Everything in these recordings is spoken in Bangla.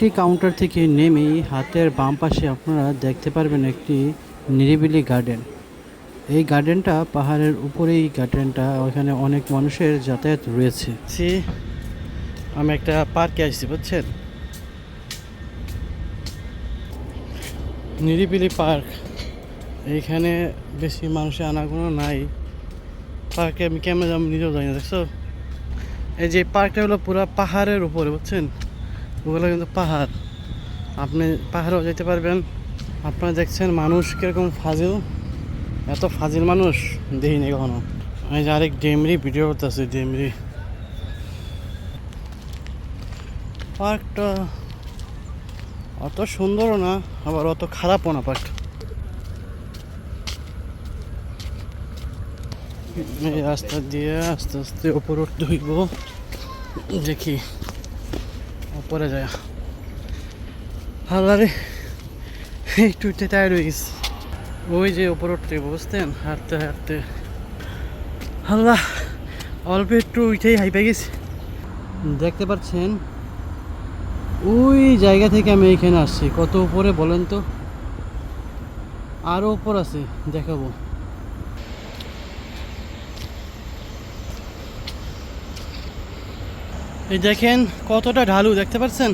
একটি কাউন্টার থেকে নেমেই হাতের বাম পাশে আপনারা দেখতে পারবেন একটি নিরিবিলি গার্ডেন এই গার্ডেনটা পাহাড়ের উপরেই গার্ডেনটা ওখানে অনেক মানুষের যাতায়াত রয়েছে। আমি একটা পার্কে আসছি বুঝছেন? নিরিবিলি পার্ক এইখানে বেশি মানুষের আনাগোনা নাই। পার্কে আমি আমি নিজেও যাই না, দেখছ? এই যে পার্কটা হলো পুরো পাহাড়ের উপরে, বুঝছেন? ওগুলো কিন্তু পাহাড়। আপনি পাহাড়েও যেতে পারবেন। আপনারা দেখছেন মানুষ কীরকম ফাজিল। এত ফাজিল মানুষ? দেখিনি কখনো। আমি যে আরেক ডেমরি ভিডিও করতেছি, ডেমরি। পার্কটা অত সুন্দরও না, আবার অত খারাপও না পার্কটা। এই রাস্তা দিয়ে আস্তে আস্তে উপর উঠতে হইব। দেখি। উপরে যায়। হাল্লারে একটু উঠতে টায়ার্ড হয়ে গেছে। ওই যে ওপর উঠতে, বুঝতেন? হাঁটতে হাঁটতে। হাল্লা অল্প একটু উঠেই হাইপে গেছি। দেখতে পাচ্ছেন? ওই জায়গা থেকে আমি এখানে আসছি। কত উপরে বলেন তো? আরও উপর আছে, দেখাবো। এই দেখেন কতটা ঢালু, দেখতে পাচ্ছেন?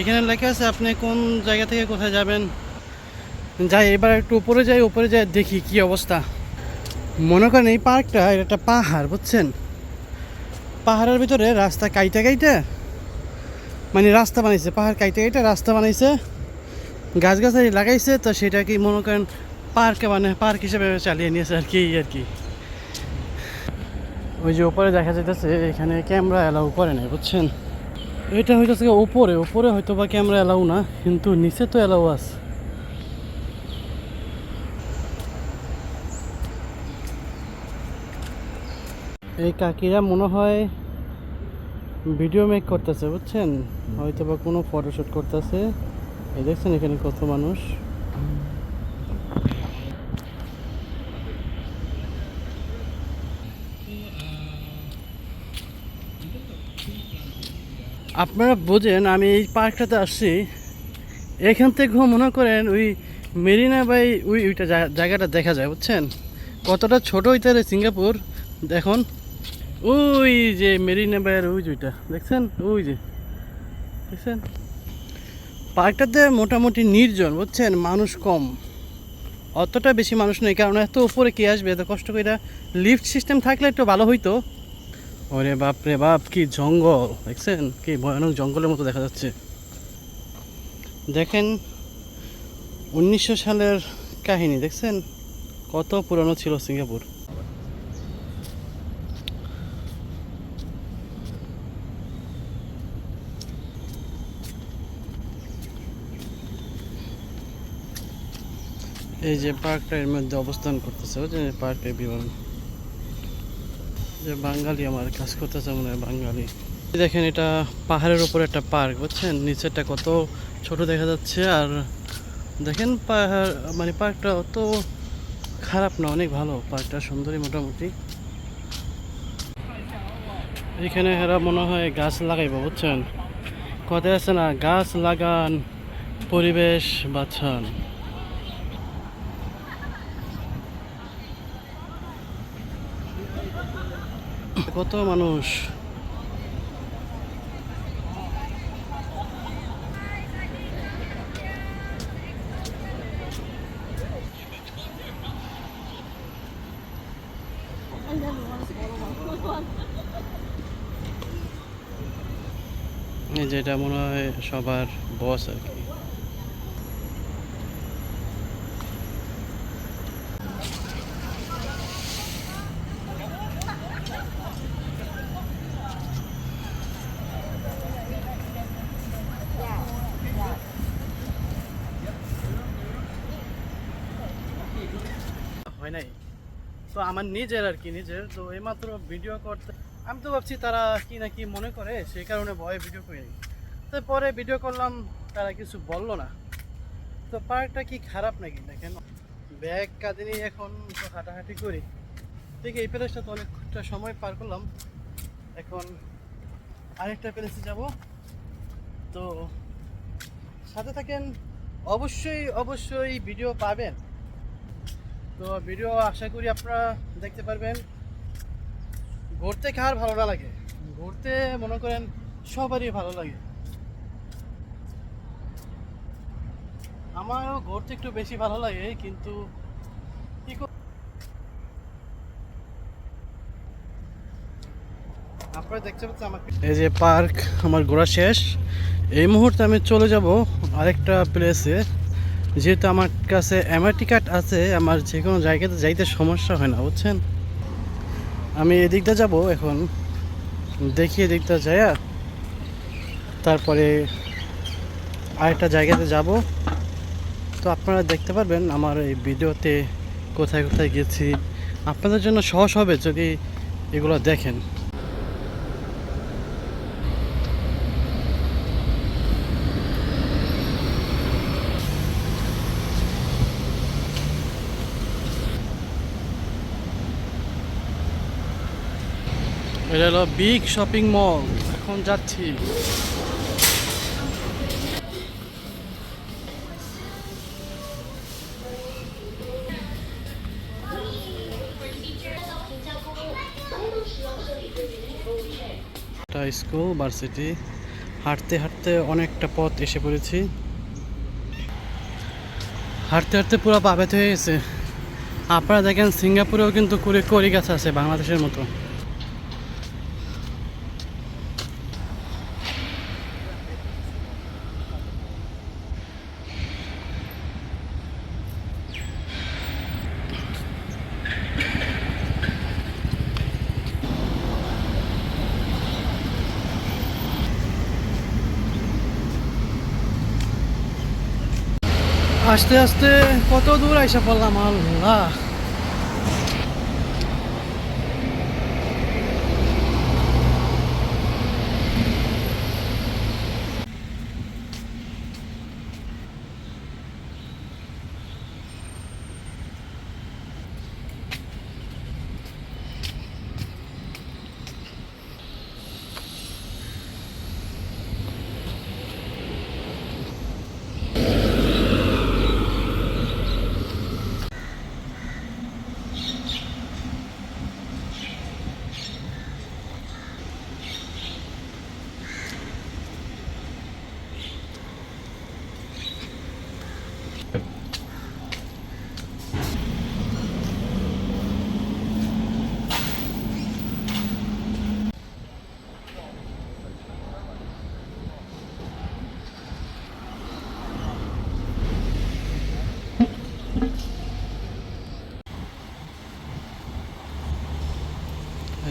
এখানে লেখা আছে, আপনি কোন জায়গা থেকে কোথায় যাবেন? যাই, এবার একটু উপরে যাই উপরে যাই, দেখি কি অবস্থা। মনে করেন এই পার্কটা, এটা একটা পাহাড়, বুঝছেন? পাহাড়ের ভিতরে রাস্তা কাইটা কাইটা মানে রাস্তা বানাইছে, পাহাড় কাইটা কাইটা, রাস্তা বানাইছে, গাছগাছালি লাগাইছে, তো সেটা কি মনে করেন পার্কে মানে পার্ক হিসেবে চালিয়ে নিয়েছে আর কি আর কি। ওই যে উপরে দেখা যাইতেছে এখানে ক্যামেরা অ্যালাউ করে নাই বুঝছেন? এটা হইতেছে গিয়ে উপরে উপরে হয়তো বা ক্যামেরা অ্যালাউ না কিন্তু নিচে তো অ্যালাউ আছে। এই কাকিরা মনে হয় ভিডিও মেক করতেছে বুঝছেন? হয়তো বা কোনো ফটোশ্যুট করতেছে। এই দেখছেন এখানে কত মানুষ। আপনারা বোঝেন, আমি এই পার্কটাতে আসছি। এখান থেকে মনে করেন ওই মেরিনা বাই ওই ওইটা জায়গাটা দেখা যায়, বুঝছেন? কতটা ছোট হইতে সিঙ্গাপুর। দেখুন, ওই যে মেরিনা বাইয়ের ওই যে ওইটা, দেখছেন? ওই যে, দেখছেন? পার্কটাতে মোটামুটি নির্জন, বুঝছেন? মানুষ কম। অতটা বেশি মানুষ নেই, কারণ এত উপরে কে আসবে, এত কষ্ট করে লিফট সিস্টেম থাকলে একটু ভালো হইতো। ওরে বাপ রে বাপ, কি জঙ্গল, দেখছেন? কি ভয়ানক জঙ্গলের মতো দেখা যাচ্ছে। দেখেন, উনিশশো সালের কাহিনী, দেখছেন? কত পুরনো ছিল সিঙ্গাপুর। এই যে পার্কটা এর মধ্যে অবস্থান করতেছে বুঝছেন এই পার্কের বিবরণ। যে বাঙালি আমার, কাজ করতেছে মনে হয় বাঙালি। দেখেন, এটা পাহাড়ের উপর একটা পার্ক, বুঝছেন? নিচেরটা কত ছোট দেখা যাচ্ছে, আর দেখেন পাহাড় মানে পার্কটা অত খারাপ না, অনেক ভালো। পার্কটা সুন্দরী মোটামুটি। এখানে এরা মনে হয় গাছ লাগাইব, বুঝছেন? কথায় আছে না, গাছ লাগান, পরিবেশ বাঁচান। কত মানুষ? যেটা মনে হয় সবার বস আর কি হয় নাই তো আমার নিজের আর কি, নিজের। তো এইমাত্র ভিডিও করতে আমি তো ভাবছি তারা কি না কি মনে করে, সেই কারণে ভয়ে ভিডিও করে তো পরে ভিডিও করলাম, তারা কিছু বলল না। তো পার্কটা কি খারাপ নাকি দেখেন। ব্যাগ কাঁধে নিয়ে এখন তো হাঁটাহাঁটি করি। ঠিক এই প্লেসটা তো অনেকটা সময় পার করলাম। এখন আরেকটা প্লেসে যাব। তো সাথে থাকেন, অবশ্যই অবশ্যই ভিডিও পাবেন। তো ভিডিও আশা করি আপনারা দেখতে পারবেন। ঘুরতে কার ভালো না লাগে? ঘুরতে মনে করেন সবারই ভালো লাগে। আমারও ঘুরতে একটু বেশি ভালো লাগে, কিন্তু কি দেখতে আমার এই যে পার্ক আমার ঘোরা শেষ। এই মুহূর্তে আমি চলে যাব আরেকটা প্লেসে যেহেতু আমার কাছে এমআরটি কার্ড আছে, আমার যে কোনো জায়গাতে যাইতে সমস্যা হয় না, বুঝছেন? আমি এদিকটা যাব এখন দেখি এদিকটা যায় তারপরে আরেকটা জায়গাতে যাব। তো আপনারা দেখতে পারবেন, আমার এই ভিডিওতে কোথায় কোথায় গেছি। আপনাদের জন্য সহজ হবে যদি এগুলো দেখেন। এটা হলো বিগ শপিং মল। এখন যাচ্ছি। স্কুল ভার্সিটি হাঁটতে হাঁটতে অনেকটা পথ এসে পড়েছি। হাঁটতে হাঁটতে পুরো পাবেত হয়ে গেছে। আপনারা দেখেন, সিঙ্গাপুরেও কিন্তু কুড়ি করি গাছ আছে বাংলাদেশের মতো। আস্তে আস্তে কত দূর আইসা পড়লাম আল্লাহ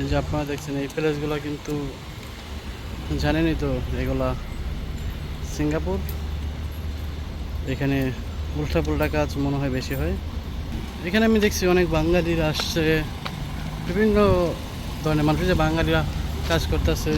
যে আপনারা দেখছেন, এই প্লেসগুলো কিন্তু জানেনই তো, এগুলা সিঙ্গাপুর। এখানে উল্টা পুল্টা কাজ মনে হয় বেশি হয়। এখানে আমি দেখছি অনেক বাঙালিরা আসছে, বিভিন্ন ধরনের মানুষ যে বাঙালিরা কাজ করতেছে।